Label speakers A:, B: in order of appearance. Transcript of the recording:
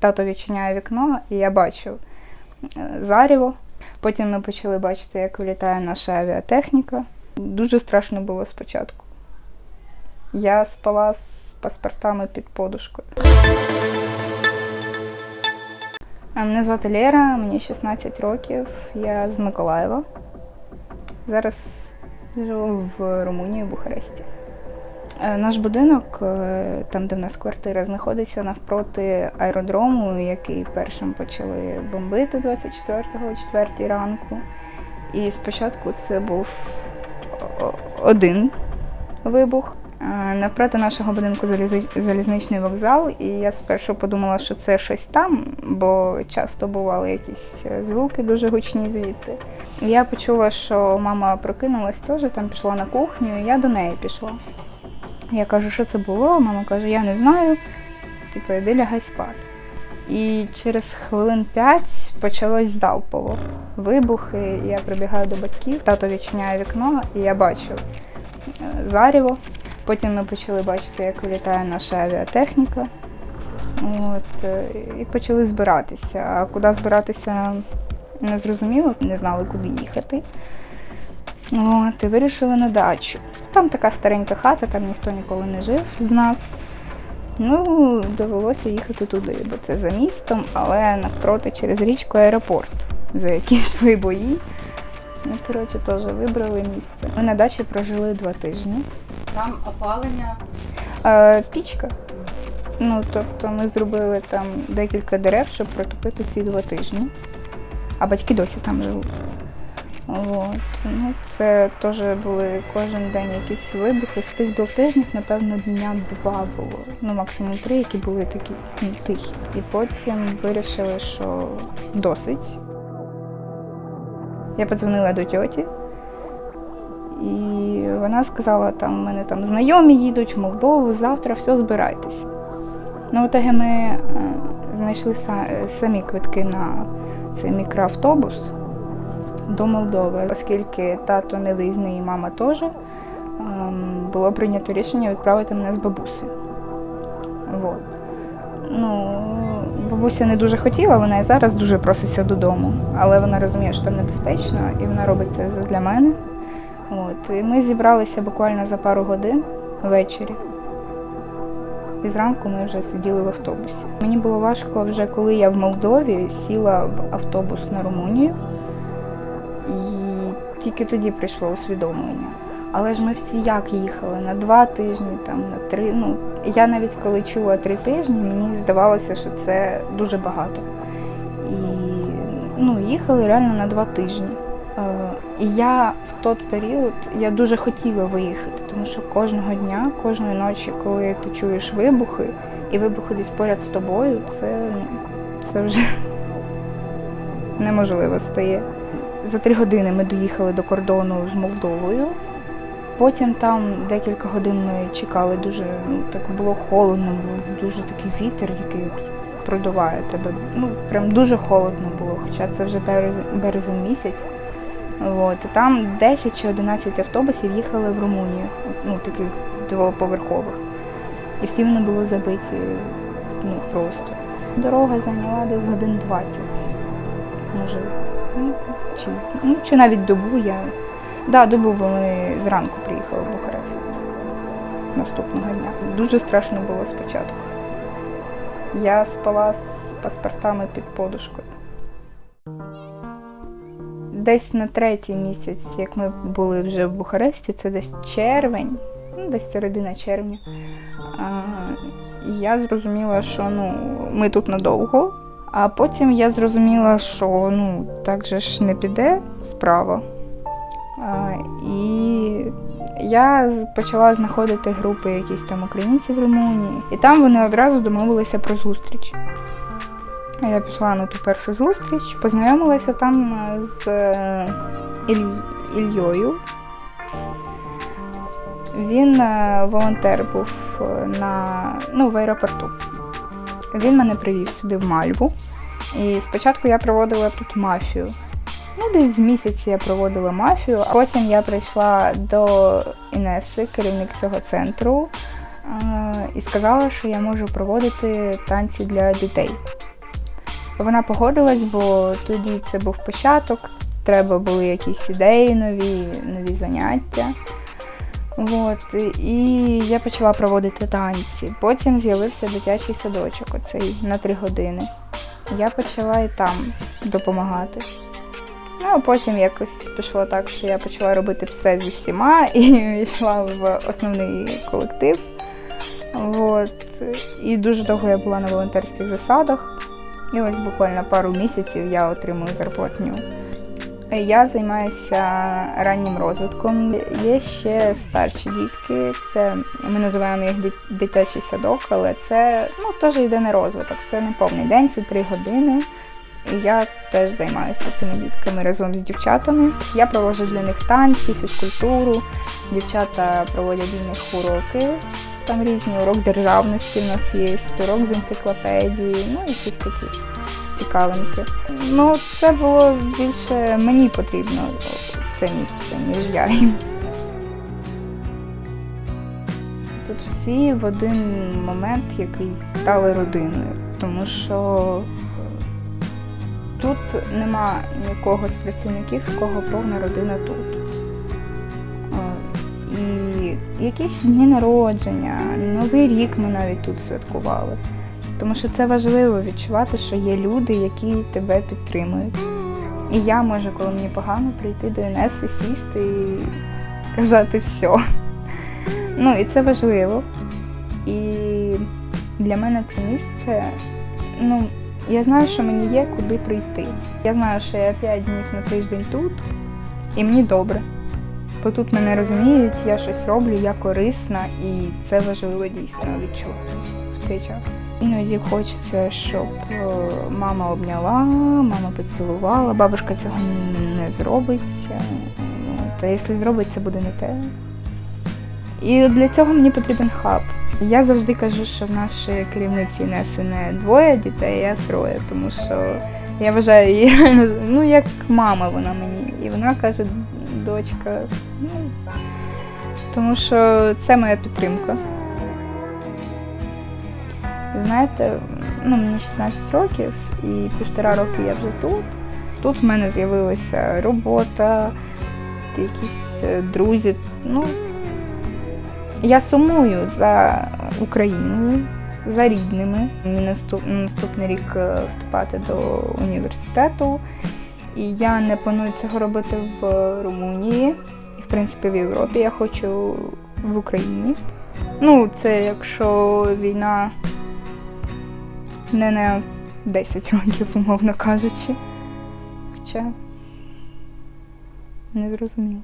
A: Тато відчиняє вікно, і я бачу е, заріво. Потім ми почали бачити, як вилітає наша авіатехніка. Дуже страшно було спочатку. Я спала з паспортами під подушкою. Мене звати Лера, мені 16 років, я з Миколаєва. Зараз живу в Румунії, в Бухаресті. Е, Наш будинок, е, там, де в нас квартира, знаходиться навпроти аеродрому, який першим почали бомбити 24-го, о 4 ранку. І спочатку це був один вибух. Е, Навпроти нашого будинку залізничний вокзал, і я спершу подумала, що це щось там, бо часто бували якісь звуки дуже гучні звідти. Я почула, що мама прокинулась теж, там пішла на кухню, і я до неї пішла. Я кажу, що це було? Мама каже, я не знаю. Типу, іди лягай спати. І через хвилин п'ять почалось залпово. Вибухи, я прибігаю до батьків, тато відчиняє вікно, і я бачу е, заріво. Потім ми почали бачити, як вилітає наша авіатехніка. От, е, і почали збиратися. А куди збиратися не зрозуміло, не знали, куди їхати. От, і вирішили на дачу. Там така старенька хата, там ніхто ніколи не жив з нас. Ну, довелося їхати туди, бо це за містом, але навпроти через річку аеропорт, за який йшли бої. Ну, коротше, теж вибрали місце. Ми на дачі прожили два тижні.
B: Там опалення.
A: Е, пічка. Ну, тобто ми зробили там декілька дерев, щоб протопити ці два тижні. А батьки досі там живуть. От. Ну, це теж були кожен день якісь вибухи. З тих двох тижнів, напевно, дня два було. Ну, максимум три, які були такі ну, тихі. І потім вирішили, що досить. Я подзвонила до тьоті. І вона сказала, там мене там знайомі їдуть в Молдову, завтра все збирайтесь. Ну, в ми е, знайшли самі квитки на цей мікроавтобус до Молдови, оскільки тато не виїзний і мама теж, ем, було прийнято рішення відправити мене з бабусею. Вот. Ну, бабуся не дуже хотіла, вона і зараз дуже проситься додому, але вона розуміє, що там небезпечно, і вона робить це для мене. От. І ми зібралися буквально за пару годин ввечері. І зранку ми вже сиділи в автобусі. Мені було важко вже коли я в Молдові сіла в автобус на Румунію, і тільки тоді прийшло усвідомлення. Але ж ми всі як їхали на два тижні, там на три. Ну я навіть коли чула три тижні, мені здавалося, що це дуже багато. І ну, їхали реально на два тижні. Е, І я в той період я дуже хотіла виїхати, тому що кожного дня, кожної ночі, коли ти чуєш вибухи, і вибухи десь поряд з тобою, це, ну, це вже неможливо стає. За три години ми доїхали до кордону з Молдовою. Потім там декілька годин ми чекали дуже, ну так було холодно, був дуже такий вітер, який продуває тебе. Ну, прям дуже холодно було, хоча це вже березень, місяць. От, і там 10 чи 11 автобусів їхали в Румунію, ну таких двоповерхових. І всі вони були забиті ну, просто. Дорога зайняла десь годин 20, може, ну, чи, ну, чи навіть добу я. Да, добу, бо ми зранку приїхали в Бухарест наступного дня. Дуже страшно було спочатку. Я спала з паспортами під подушкою. Десь на третій місяць, як ми були вже в Бухаресті, це десь червень, ну, десь середина червня. А, я зрозуміла, що ну, ми тут надовго. А потім я зрозуміла, що ну, так же ж не піде справа. А, і я почала знаходити групи якісь там українців в Румунії, і там вони одразу домовилися про зустріч. Я пішла на ту першу зустріч, познайомилася там е, з е, Іль... Ільйою. Він е, волонтер був на, ну, в аеропорту. Він мене привів сюди в Мальву. І спочатку я проводила тут мафію. Ну, десь з місяць я проводила мафію, а потім я прийшла до Інеси, керівник цього центру, і сказала, що я можу проводити танці для дітей. Вона погодилась, бо тоді це був початок, треба були якісь ідеї нові, нові заняття. От, і я почала проводити танці. Потім з'явився дитячий садочок, оцей на три години. Я почала і там допомагати. Ну, а потім якось пішло так, що я почала робити все зі всіма і йшла в основний колектив. От. І дуже довго я була на волонтерських засадах. І ось буквально пару місяців я отримую зарплатню. Я займаюся раннім розвитком. Є ще старші дітки. Це ми називаємо їх дитячий садок, але це ну, теж на розвиток. Це не повний день, це три години. І я теж займаюся цими дітками разом з дівчатами. Я проводжу для них танці, фізкультуру. Дівчата проводять для них уроки. Там різні урок державності в нас є, урок з енциклопедії, ну якісь такі цікавинки. Ну, це було більше мені потрібно це місце, ніж я їм. Тут всі в один момент якийсь стали родиною, тому що тут нема нікого з працівників, в кого повна родина тут. Е, І якісь дні народження, Новий рік ми навіть тут святкували. Тому що це важливо відчувати, що є люди, які тебе підтримують. І я можу, коли мені погано, прийти до Інеси, сісти і сказати все. Ну, і це важливо. І для мене це місце, ну, я знаю, що мені є куди прийти. Я знаю, що я 5 днів на тиждень тут, і мені добре. Бо тут мене розуміють, я щось роблю, я корисна, і це важливо дійсно відчувати в цей час. Іноді хочеться, щоб е, мама обняла, мама поцілувала. Бабушка цього не зробить. е, Та якщо зробить, це буде не те. І для цього мені потрібен хаб. Я завжди кажу, що в нашої керівниці Неси не двоє дітей, а троє, тому що я вважаю її реально, ну як мама вона мені. І вона каже, дочка, ну тому що це моя підтримка. Знаєте, ну мені 16 років і півтора роки я вже тут. Тут в мене з'явилася робота, якісь е, друзі. Ну, я сумую за Україною, за рідними. Мені наступ, наступний рік е, вступати до університету. І я не планую цього робити в Румунії. І, в принципі, в Європі я хочу в Україні. Ну, це якщо війна не на 10 років, умовно кажучи. Хоча не зрозуміло.